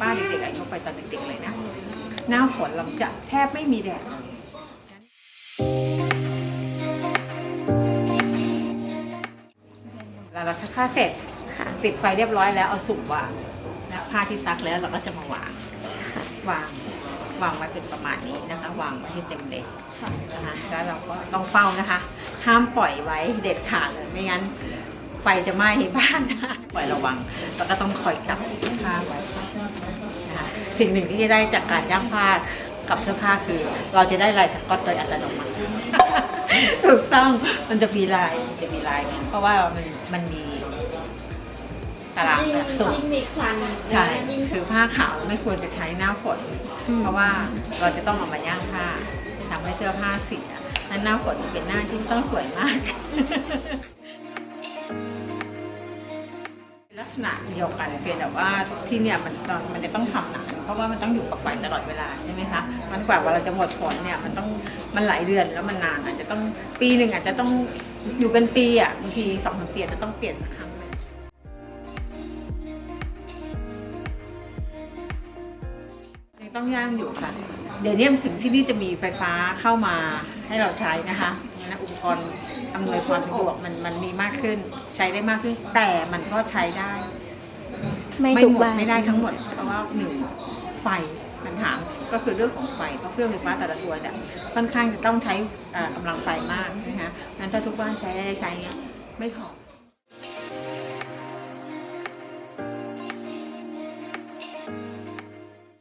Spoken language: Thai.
ป้าเด็กๆอายุไปตอนเด็กๆเลยนะหน้าฝนเราจะแทบไม่มีแดดเลยเวลาเราซักผ้าเสร็จค่ะปิดไฟเรียบร้อยแล้วเอาสุ่มวางนะผ้าที่ซักแล้วเราก็จะมาวางค่ะวางวางไว้เป็นประมาณนี้นะคะ วางไว้ให้เต็มเลยนะคะแล้วเราก็ต้องเฝ้านะคะ ห้ามปล่อยไว้เด็ดขาดเลยไม่งั้นไฟจะไหม้บ้านนะปล่อยระวังแล้วก็ต้องคอยกลับผ้าไว้นะคะ สิ่งหนึ่งที่จะได้จากการย่างผ้ากับเสื้อผ้าคือ เราจะได้ลายสก๊อตโดยอัตโนมัติถูกต้องมันจะมีลายจะมีลาย เพราะว่ามันมันมีตารางยิ่งแบบสูงยิ่งมีควันใช่ยิ่งคือผ้าขาวไม่ควรจะใช้หน้าฝน เพราะว่าเราจะต้องเอามาย่างผ้าทำให้เสื้อผ้าเสียนั้นหน้าฝนเป็นหน้าที่ต้องสวยมาก ณะเดียวกันเพียงแต่ว่าที่เนี่ยมันตอนมันจะต้องทำหนานเพราะว่ามันต้องอยู่กับไฟตลอดเวลาใช่ไหมคะมันกว่าว่าเราจะหมดฝนเนี่ยมันต้องมันหลายเดือนแล้วมันนานอาจจะต้องปีหนึ่งอาจจะต้องอยู่เป็นปีอะบางทีสองสามปีจะต้องเปลี่ยนสักครั้งยังต้องย่างอยู่ค่ะ เดี๋ยวนี้ถึงที่นี่จะมีไฟฟ้าเข้ามาให้เราใช้นะคะนะอุปกรณ์อำนวยความสะดวกมันมันมีมากขึ้น ใช้ได้มากขึ้น แต่มันก็ใช้ได้ไม่ทุกหมดบ้านไม่ได้ทั้งหมด เพราะว่าหนึ่งไฟปัญหาก็คือเรื่องของไฟเพราะเครื่องไฟฟ้าแต่ละตัวเนี่ยค่อนข้างจะต้องใช้อ่ากำลังไฟมากนะคะงั้นถ้าทุกบ้านใช้ได้ใช้เนี่ยไม่พอ